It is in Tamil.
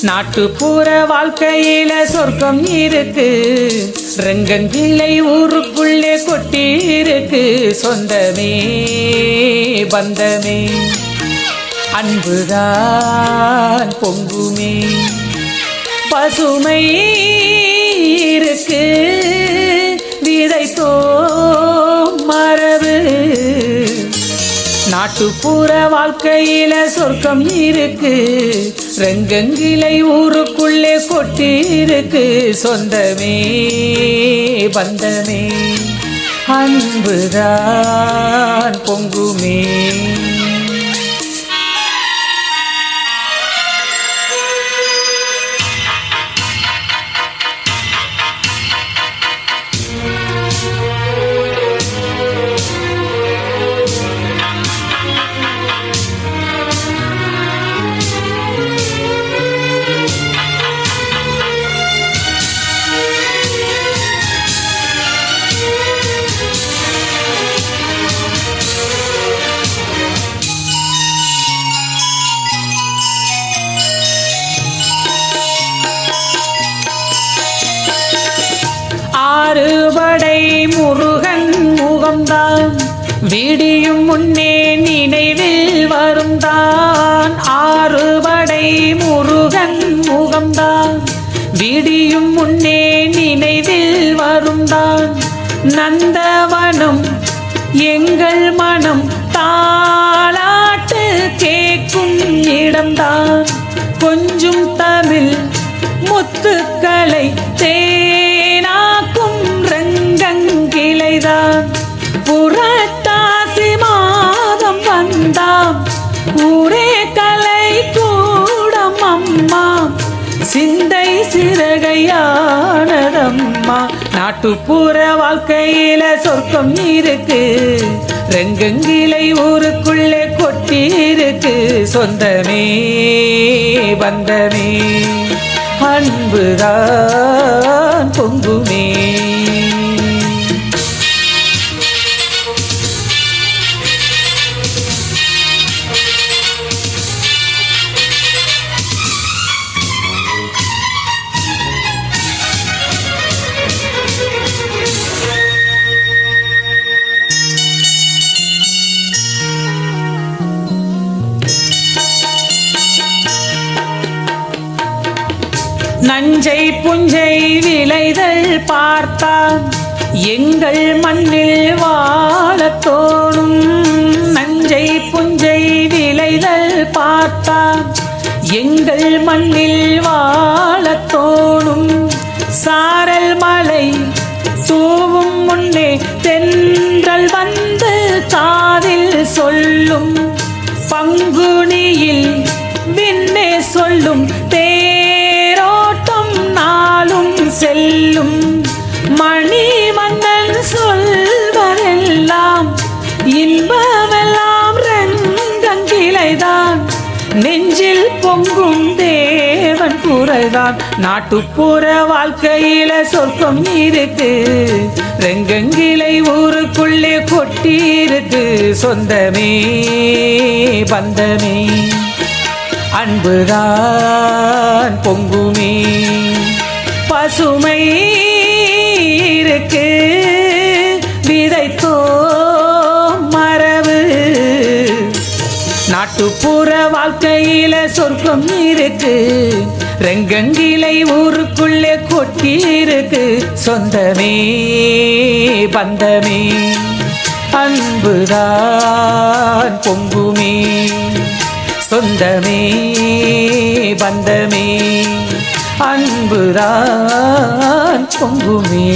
நாட்டுப்புற வாழ்க்கையில சொர்க்கம் இருக்கு. ரங்கங்கிளை ஊருக்குள்ளே கொட்டி இருக்கு. சொந்தமே பந்தமே. அன்புதான் பொங்குமே. பசுமை நாட்டுப்புற வாழ்க்கையில சொர்க்கம் இருக்கு. ரெங்கங்கிளை ஊருக்குள்ளே கொட்டி இருக்கு சொந்தமே பந்தமே அன்புதான் பொங்குமே. முருகன் முகம்தான். விடியும் முன்னே நினைவில் வருந்தான். ஆறுபடை முருகன் முகம்தான். விடியும் முன்னே நினைவில் வருந்தான். நந்தவனம் எங்கள் மனம் தாளாட்டு கேட்கும் இடம்தான். கொஞ்சம் தமிழ் முத்துக்களை தே புரட்டாசி மாதம் வந்தாம். ஊரே கலை கூடம் அம்மா. சிந்தை சிறகையானதம்மா. நாட்டுப்புற வாழ்க்கையில சொர்க்கம் இருக்கு. ரெங்கங்கிலை ஊருக்குள்ளே கொட்டி இருக்கு சொந்தமே பந்தமே அன்புதான் பொங்குமே. நஞ்சை புஞ்சை விளைதல் பார்த்தால் எங்கள் மண்ணில் வாழத் தோணும். நஞ்சை புஞ்சை விளைதல் பார்த்தால் எங்கள் மண்ணில் வாழத் தோணும். சாரல் மலை தூவும் முன்னே தென்றல் வந்து காதில் சொல்லும். பங்குனியில் விண்ணே சொல்லும் தே இன்பமெல்லாம் ரங்கங்கிளைதான் நெஞ்சில் பொங்கும் தேவன் குரல்தான். நாட்டுப்புற வாழ்க்கையில சொர்க்கம் இருக்கு. ரெங்கங்கிளை ஊருக்குள்ளே கொட்டி இருக்கு சொந்தமே பந்தமே. அன்புதான் பொங்குமே. பசுமை நாட்டுப்புற வாழ்க்கையில சொர்க்கம் இருக்கு. ரெங்கங்கிளை ஊருக்குள்ளே கொட்டி இருக்கு. சொந்தமே பந்தமே அன்புதான் பொங்குமே. சொந்தமே பந்தமே அன்புதான் பொங்குமே.